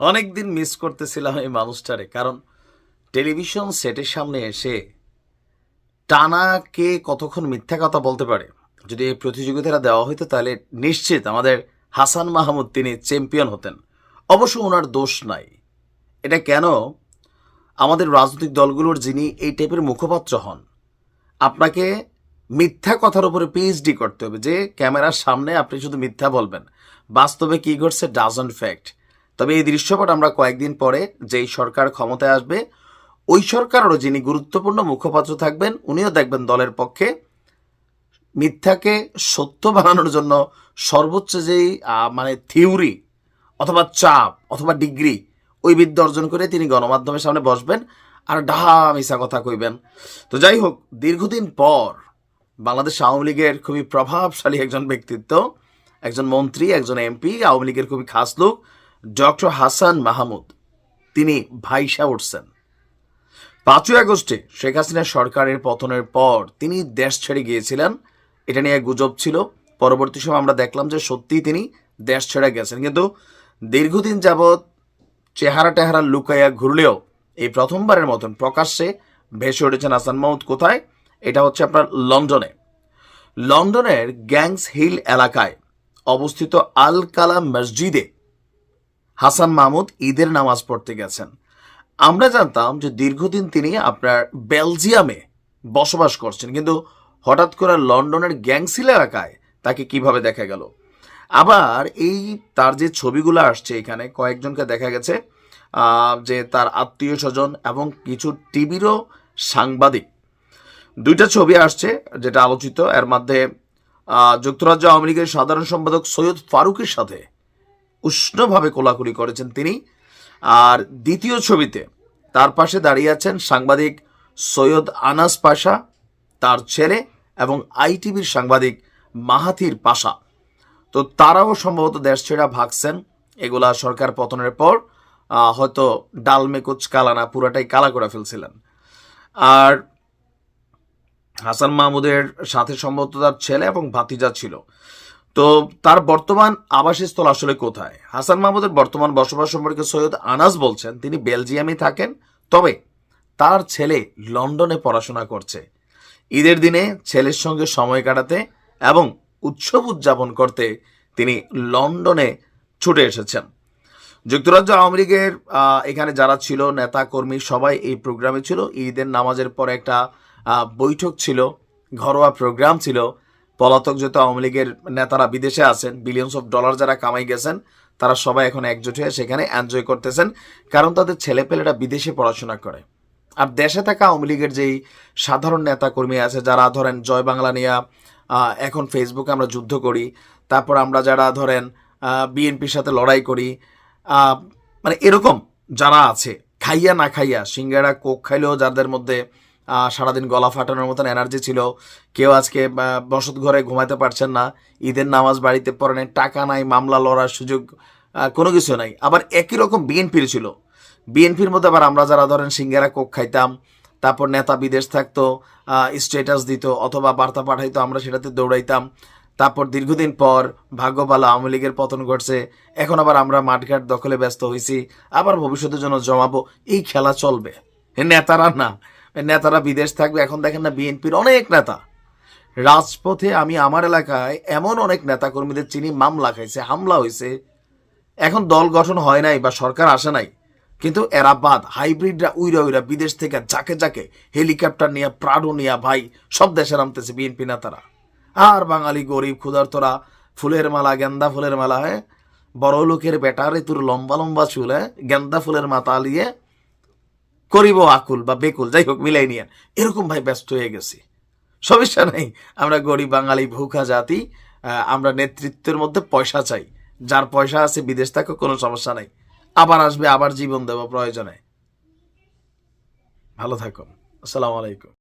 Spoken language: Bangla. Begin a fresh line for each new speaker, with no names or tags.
অনেকদিন মিস করতেছিলাম এই মানুষটারে, কারণ টেলিভিশন সেটের সামনে এসে টানা কে কতক্ষণ মিথ্যা কথা বলতে পারে? যদি এই প্রতিযোগিতাটা দেওয়া হতো তাহলে নিশ্চিত আমাদের হাসান মাহমুদ তিনি চ্যাম্পিয়ন হতেন। অবশ্য ওনার দোষ নাই। এটা কেন? আমাদের রাজনৈতিক দলগুলোর যিনি এই টাইপের মুখপাত্র হন, আপনাকে মিথ্যা কথার উপরে পিএইচডি করতে হবে যে, ক্যামেরার সামনে আপনি শুধু মিথ্যা বলবেন। বাস্তবে কি ঘটছে ডাজন্ট ফ্যাক্ট তবে এই দৃশ্যপট আমরা কয়েকদিন পরে যেই সরকার ক্ষমতায় আসবে, ওই সরকারেরও যিনি গুরুত্বপূর্ণ মুখপাত্র থাকবেন, উনিও দেখবেন দলের পক্ষে মিথ্যাকে সত্য বানানোর জন্য সর্বোচ্চ যেই মানে থিওরি অথবা চাপ অথবা ডিগ্রি, ওই বিদ্যা অর্জন করে তিনি গণমাধ্যমের সামনে বসবেন আর ডাহা মিশা কথা কইবেন। তো যাই হোক, দীর্ঘদিন পর বাংলাদেশ আওয়ামী লীগের খুবই প্রভাবশালী একজন ব্যক্তিত্ব একজন মন্ত্রী, একজন এমপি, আওয়ামী লীগের খুবই খাস লোক, ডক্টর হাসান মাহমুদ। তিনি ভাইসা উঠছেন। পাঁচই আগস্টে শেখ হাসিনা সরকারের পতনের পর তিনি দেশ ছেড়ে গিয়েছিলেন। এটা নিয়ে গুজব ছিল। পরবর্তী সময় আমরা দেখলাম যে সত্যিই তিনি দেশ ছেড়ে গেছেন। কিন্তু দীর্ঘদিন যাবৎ চেহারা টেহারা লুকাইয়া ঘুরলেও এই প্রথমবারের মতন প্রকাশ্যে ভেসে উঠেছেন হাসান মাহমুদ কোথায়? এটা হচ্ছে আপনার লন্ডনে। লন্ডনের গ্যাংস হিল এলাকায় অবস্থিত আল কালাম মসজিদে হাসান মাহমুদ ঈদের নামাজ পড়তে গেছেন। আমরা জানতাম যে দীর্ঘদিন তিনি আপনার বেলজিয়ামে বসবাস করছেন, কিন্তু হঠাৎ করে লন্ডনের গ্যাংসিল এলাকায় তাকে কীভাবে দেখা গেল? আবার এই তার যে ছবিগুলো আসছে এখানে, কয়েকজনকে দেখা গেছে যে তার আত্মীয় স্বজন এবং কিছু টিভিরও সাংবাদিক। দুইটা ছবি আসছে যেটা আলোচিত, এর মধ্যে যুক্তরাজ্য আওয়ামী লীগের সাধারণ সম্পাদক সৈয়দ ফারুকের সাথে উষ্ণভাবে কোলাকুলি করেছেন তিনি। আর দ্বিতীয় ছবিতে তার পাশে দাঁড়িয়ে আছেন সাংবাদিক সৈয়দ আনাস পাশা, তার ছেলে এবং আইটিভির সাংবাদিক মাহাথির পাশা। তো তারাও সম্ভবত দেশ ছেড়া ভাগছেন। এগুলা সরকার পতনের পর হয়তো ডাল মেকুচ কালানা পুরাটাই কালা করে ফেলছিলেন। আর হাসান মাহমুদের সাথে সম্ভবত তার ছেলে এবং ভাতিজা ছিল। তো তার বর্তমান আবাসস্থল আসলে কোথায়? হাসান মাহমুদের বর্তমান বসবাস সম্পর্কে সৈয়দ আনাস বলছেন, তিনি বেলজিয়ামে থাকেন, তবে তার ছেলে লন্ডনে পড়াশোনা করছে। ঈদের দিনে ছেলের সঙ্গে সময় কাটাতে এবং উৎসব উদযাপন করতে তিনি লন্ডনে ছুটে এসেছেন। যুক্তরাজ্য আওয়ামী লীগের এখানে যারা ছিল নেতা কর্মী সবাই এই প্রোগ্রামে ছিল। ঈদের নামাজের পর একটা বৈঠক ছিল, ঘরোয়া প্রোগ্রাম ছিল। পলাতক যত আওয়ামী লীগের নেতারা বিদেশে আছেন বিলিয়নস অফ ডলার যারা কামাই গেছেন, তারা সবাই এখন একজোট হয়ে সেখানে এনজয় করতেছেন, কারণ তাদের ছেলেপেলেরা বিদেশে পড়াশোনা করে। আর দেশে থাকা আওয়ামী লীগের যেই সাধারণ নেতা কর্মী আছে, যারা ধরেন জয় বাংলা নিয়া এখন ফেসবুকে আমরা যুদ্ধ করি, তারপর আমরা যারা ধরেন বিএনপির সাথে লড়াই করি মানে এরকম যারা আছে, খাইয়া না খাইয়া, সিঙ্গারা, কোক খাইলেও যাদের মধ্যে সারাদিন গলা ফাটানোর মতন এনার্জি ছিল। কেউ আজকে বসত ঘরে ঘুমাতে পারছেন না। ঈদের নামাজ বাড়িতে পড়েন টাকা নাই, মামলা লড়ার সুযোগ কোনো কিছু নাই। আবার একই রকম বিএনপির ছিল। বিএনপির মধ্যে আবার আমরা যারা ধরেন সিঙ্গারা কোক খাইতাম, তারপর নেতা বিদেশ থাকতো স্ট্যাটাস দিত, অথবা বার্তা পাঠাইতো, আমরা সেটাতে দৌড়াইতাম। তারপর দীর্ঘদিন পর ভাগ্য ভালো আওয়ামী লীগের পতন ঘটছে। এখন আবার আমরা মাঠঘাট দখলে ব্যস্ত হয়েছি আবার ভবিষ্যতের জন্য জমাবো। এই খেলা চলবে। নেতারা না। নেতারা বিদেশ থাকবে। এখন দেখেন না, বিএনপির অনেক নেতা। রাজপথে আমি আমার এলাকায় এমন অনেক নেতাকর্মীদের চিনি, মামলা খাইছে, হামলা হয়েছে এখন দল গঠন হয় নাই বা সরকার আসে নাই। কিন্তু এরা বাদ, হাইব্রিডরা উইরা উইরা বিদেশ থেকে যাকে যাকে হেলিকপ্টার নিয়ে প্রাডো নিয়ে, ভাই, সব দেশে নামতেছে বিএনপি নেতারা। আর বাঙালি গরিব ক্ষুধার্তরা, ফুলের মালা, গেন্দা ফুলের মালা হ্যাঁ? বড় লোকের বেটারে তোর লম্বা লম্বা চুল হ্যাঁ? গেন্দা ফুলের মাথা লিয়ে করিব আকুল বা বেকুল, যাই হোক, মিলাই নিয়ে। এরকম ভাই ব্যস্ত হয়ে গেছি। সমস্যা নাই, আমরা গরিব বাঙালি, ভুখা জাতি আমরা নেতৃত্বের মধ্যে পয়সা চাই। যার পয়সা আছে বিদেশ থাকে, কোনো সমস্যা নাই। আবার আসবে, আবার জীবন দেব প্রয়োজনে। ভালো থাকুন। আসসালামু আলাইকুম।